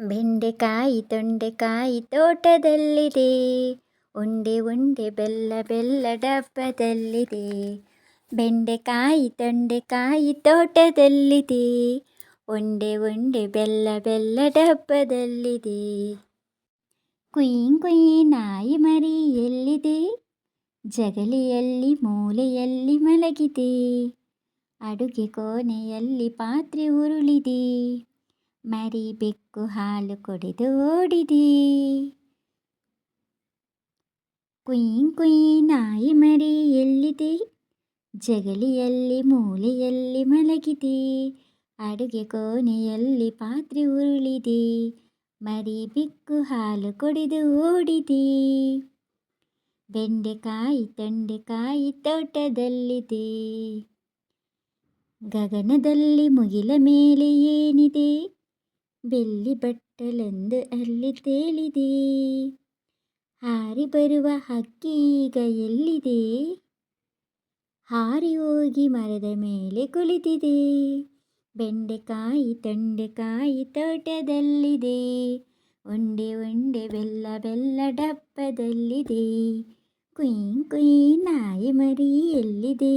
ಬೆಂಡೆಕಾಯಿ, ತೊಂಡೆಕಾಯಿ ತೋಟದಲ್ಲಿದೆ. ಉಂಡೆ ಉಂಡೆ, ಬೆಲ್ಲ ಬೆಲ್ಲ ಡಬ್ಬದಲ್ಲಿದೆ. ಬೆಂಡೆಕಾಯಿ, ತೊಂಡೆಕಾಯಿ ತೋಟದಲ್ಲಿದೆ. ಉಂಡೆ ಉಂಡೆ, ಬೆಲ್ಲ ಬೆಲ್ಲ ಡಬ್ಬದಲ್ಲಿದೆ. ಕುಯ್ ಕುಯ್ ನಾಯಿ ಮರಿ ಎಲ್ಲಿದೆ? ಜಗಲಿಯಲ್ಲಿ, ಮೂಲೆಯಲ್ಲಿ ಮಲಗಿದೆ. ಅಡುಗೆ ಕೋಣೆಯಲ್ಲಿ ಪಾತ್ರೆ ಉರುಳಿದೆ. ಮರಿ ಬೆಕ್ಕು ಹಾಲು ಕುಡಿದು ಓಡಿದೆ. ಕುಯ್ ಕುಯ್ ನಾಯಿ ಮರಿ ಎಲ್ಲಿದೆ? ಜಗಲಿಯಲ್ಲಿ ಮೂಲೆಯಲ್ಲಿ ಮಲಗಿದೆ. ಅಡುಗೆ ಕೋಣೆಯಲ್ಲಿ ಪಾತ್ರೆ ಉರುಳಿದೆ. ಮರಿ ಹಾಲು ಕುಡಿದು ಓಡಿದೆ. ಬೆಂಡೆಕಾಯಿ ತೊಂಡೆಕಾಯಿ ತೋಟದಲ್ಲಿದೆ. ಗಗನದಲ್ಲಿ ಮುಗಿಲ ಮೇಲೆ ಏನಿದೆ? ಬೆಳ್ಳಿ ಬಟ್ಟಲೆಂದು ಅಲ್ಲಿ ತೇಲಿದೆ ಹಾರಿ ಬರುವ ಹಕ್ಕಿ ಈಗ ಎಲ್ಲಿದೆ ಹಾರಿ ಹೋಗಿ ಮರದ ಮೇಲೆ ಕುಳಿತಿದೆ ಬೆಂಡೆಕಾಯಿ ತೊಂಡೆಕಾಯಿ ತೋಟದಲ್ಲಿದೆ ಉಂಡೆ ಉಂಡೆ ಬೆಲ್ಲ ಬೆಲ್ಲ ಡಬ್ಬದಲ್ಲಿದೆ ಕುಯ್ ಕುಯ್ ನಾಯಿ ಮರಿ ಎಲ್ಲಿದೆ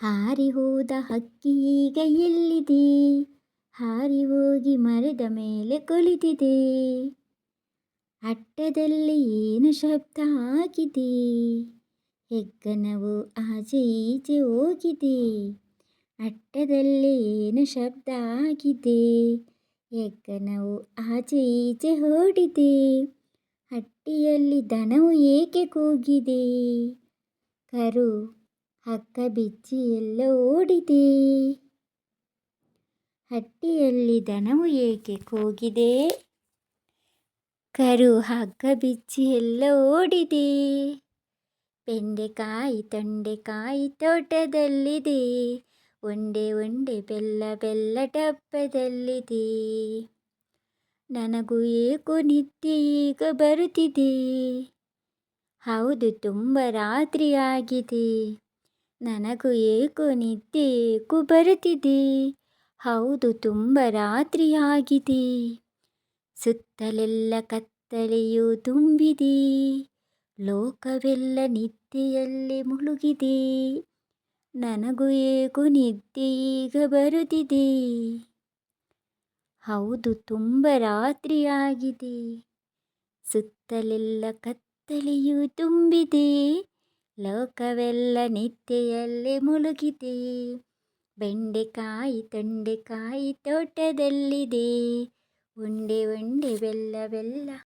ಹಾರಿ ಹೋದ ಹಕ್ಕಿ ಈಗ ಎಲ್ಲಿದೆ? ಹಾರಿ ಹೋಗಿ ಮರದ ಮೇಲೆ ಕುಳಿತಿದೆ. ಅಟ್ಟದಲ್ಲಿ ಏನು ಶಬ್ದ ಆಗಿದೆ ಹೆಗ್ಗನವು ಆಚೆ ಈಚೆ ಹೋಗಿದೆ. ಅಟ್ಟದಲ್ಲಿ ಏನು ಶಬ್ದ ಆಗಿದೆ ಹೆಗ್ಗನವು ಆಚೆ ಈಚೆ ಓಡಿದೆ ಹಟ್ಟಿಯಲ್ಲಿ ದನವು ಏಕೆ ಕೂಗಿದೆ? ಕರು ಹಗ್ಗ ಬಿಚ್ಚಿ ಎಲ್ಲ ಓಡಿದೆ. ಹಟ್ಟಿಯಲ್ಲಿ ದನವು ಏಕೆ ಕೂಗಿದೆ? ಕರು ಹಗ್ಗ ಬಿಚ್ಚಿ ಎಲ್ಲ ಓಡಿದೆ. ಬೆಂಡೆಕಾಯಿ ತೊಂಡೆಕಾಯಿ ತೋಟದಲ್ಲಿದೆ. ಒಂಡೆ ಒಂಡೆ ಬೆಲ್ಲ ಬೆಲ್ಲ ಡಬ್ಬದಲ್ಲಿದೆ. ನನಗೂ ಏಕೋ ನಿತ್ಯ ಈಗ ಬರುತ್ತಿದೆ. ಹೌದು, ತುಂಬ ರಾತ್ರಿ ಆಗಿದೆ. ನನಗೂ ಏಕೋ ನಿದ್ದೆ ಏಕೋ ಬರುತ್ತಿದೆ ಹೌದು, ತುಂಬ ರಾತ್ರಿಯಾಗಿದೆ ಸುತ್ತಲೆಲ್ಲ ಕತ್ತಲೆಯು ತುಂಬಿದೆ. ಲೋಕವೆಲ್ಲ ನಿದ್ದೆಯಲ್ಲಿ ಮುಳುಗಿದೆ. ನನಗೂ ಏಕೋ ನಿದ್ದೆ ಈಗ ಬರುತ್ತಿದೆ. ಹೌದು, ತುಂಬ ರಾತ್ರಿಯಾಗಿದೆ ಸುತ್ತಲೆಲ್ಲ ಕತ್ತಲೆಯು ತುಂಬಿದೆ. ಲೋಕವೆಲ್ಲ ನಿದ್ದೆಯಲ್ಲಿ ಮುಳುಗಿದೆ ಬೆಂಡೆಕಾಯಿ ತೊಂಡೆಕಾಯಿ ತೋಟದಲ್ಲಿದೆ ಉಂಡೆ ಉಂಡೆ ಬೆಲ್ಲ ಬೆಲ್ಲ